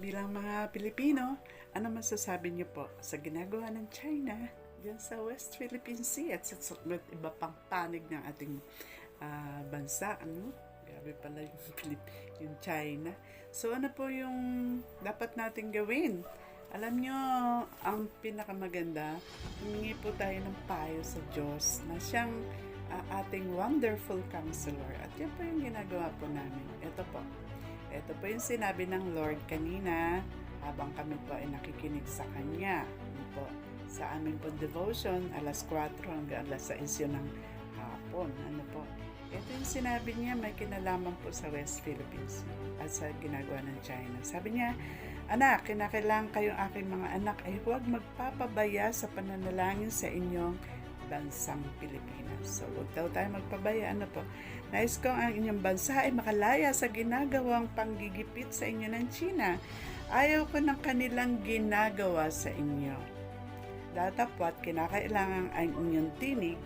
bilang mga Pilipino, ano masasabi niyo po sa ginagawa ng China diyan sa West Philippine Sea at sa at iba pang panig ng ating ah, bansa, ano? Grabe pala yung, Pilip, yung China. So ano po yung dapat natin gawin? Alam nyo, ang pinakamaganda, humingi po tayo ng payo sa Diyos na siyang ah, ating wonderful counselor. At yan po yung ginagawa po namin. Ito po. Ito po yung sinabi ng Lord kanina habang kami po ay nakikinig sa Kanya. Ano po, sa aming po devotion, alas 4 hanggang alas 6 yun ng hapon. Ano po, ito yung sinabi niya may kinalaman po sa West Philippines at sa ginagawa ng China. Sabi niya, Anak, kinakailangan kayong aking mga anak ay huwag magpapabaya sa pananalangin sa inyong bansang Pilipinas. So, huwag daw tayo magpabaya. Ano po? Nais ko ang inyong bansa ay makalaya sa ginagawang panggigipit sa inyo ng China. Ayaw ko ng kanilang ginagawa sa inyo. Datapwat, kinakailangan ang inyong tinig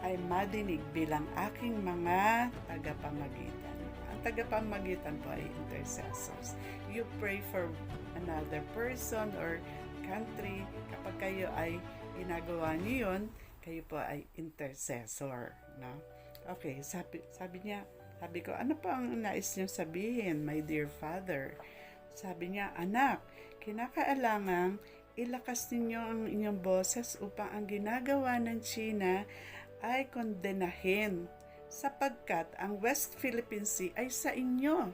ay madinig bilang aking mga tagapamagitan. Ang tagapamagitan po ay intercessors. You pray for another person or country. Kapag kayo ay ginagawa niyo yun, kayo po ay intercessor. No? Okay, sabi, sabi niya, sabi ko, ano pa ang nais niyo sabihin, my dear father? Sabi niya, anak, kinakailangan ilakas ninyo ang inyong boses upang ang ginagawa ng China ay kondenahin sapagkat ang West Philippine Sea ay sa inyo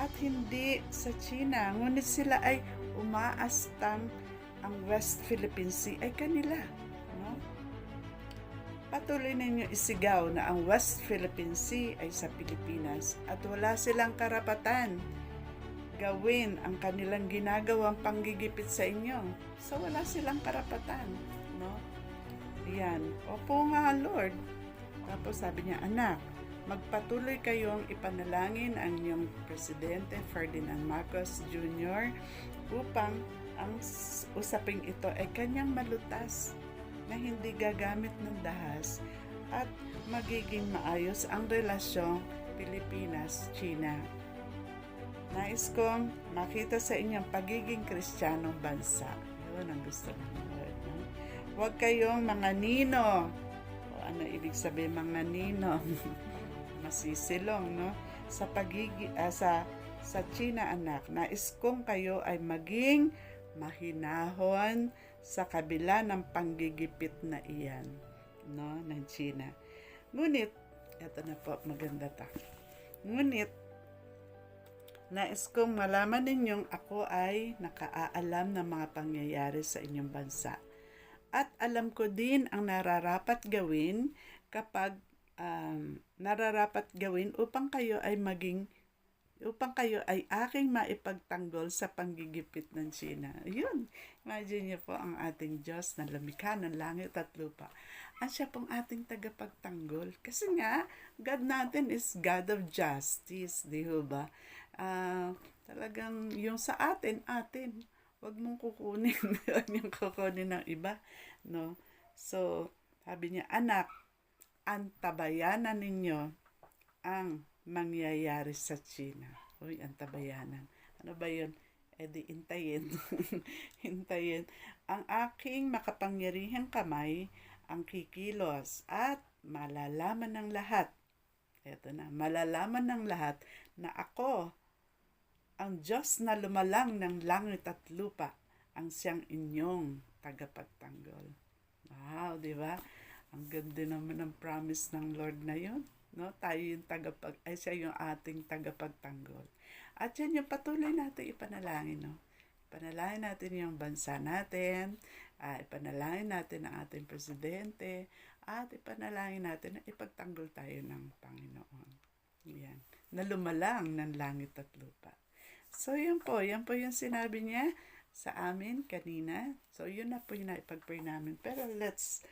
at hindi sa China. Ngunit sila ay umaastang ang West Philippine Sea ay kanila. Patuloy ninyo isigaw na ang West Philippine Sea ay sa Pilipinas at wala silang karapatan gawin ang kanilang ginagawang panggigipit sa inyo. So wala silang karapatan, no? Yan. Opo nga, Lord. Tapos sabi niya, anak, magpatuloy kayong ipanalangin ang inyong presidente Ferdinand Marcos Jr. upang ang usaping ito ay kanyang malutas na hindi gagamit ng dahas at magiging maayos ang relasyong Pilipinas-China. Nais kong makita sa inyong pagiging kristyanong bansa. Yun ang gusto ng Lord. Huwag kayong mga nino. O ano ibig sabihin mga nino? Masisilong, no? Sa pagigi ah, sa sa China anak, nais kong kayo ay maging mahinahon sa kabila ng panggigipit na iyan, no, ng China. Ngunit, eto na po, maganda ta. Ngunit, Nais kong malaman ninyong ako ay nakaaalam ng mga pangyayari sa inyong bansa. At alam ko din ang nararapat gawin kapag um, nararapat gawin upang kayo ay maging upang kayo ay aking maipagtanggol sa panggigipit ng China. Yun. Imagine niyo po ang ating Diyos na lumikha ng langit at lupa. At siya pong ating tagapagtanggol. Kasi nga, God natin is God of justice, di ho ba? Ah, talagang yung sa atin, atin. Huwag mong kukunin. Huwag niyong kukunin ng iba. No? So, sabi niya, anak, antabayanan ninyo ang mangyayari sa China. Uy, antabayanan. Ano ba yun? E di intayin. hintayin. Ang aking makapangyarihang kamay ang kikilos at malalaman ng lahat. Eto na, malalaman ng lahat na ako ang Diyos na lumalang ng langit at lupa ang siyang inyong tagapagtanggol. Wow, di ba? Ang ganda naman ng promise ng Lord na yun. No? Tayo yung tagapag, ay siya yung ating tagapagtanggol. At yan yung patuloy natin ipanalangin. No? Ipanalangin natin yung bansa natin, ah, ipanalangin natin ang ating presidente, at ipanalangin natin na ipagtanggol tayo ng Panginoon. Yan. Na lumalang ng langit at lupa. So, yun po. Yan po yung sinabi niya sa amin kanina. So, yun na po yung naipag-pray namin. Pero let's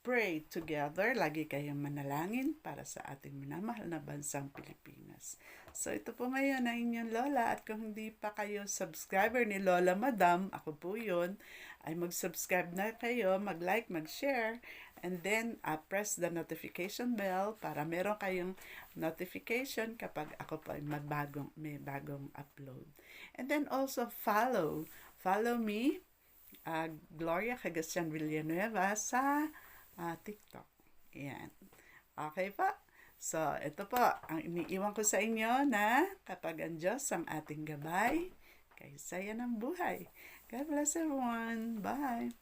pray together. Lagi kayong manalangin para sa ating minamahal na bansang Pilipinas. So, ito po ngayon ang inyong Lola at kung hindi pa kayo subscriber ni Lola Madam, ako po yun, ay mag-subscribe na kayo, mag-like, mag-share, and then uh, press the notification bell para meron kayong notification kapag ako po ay magbagong, may bagong upload. And then also follow. Follow me, uh, Gloria Cagastian Villanueva sa uh, TikTok. Yan. Okay pa? So, ito po, ang iniiwan ko sa inyo na kapag ang Diyos ang ating gabay, kay saya ng buhay. God bless everyone. Bye.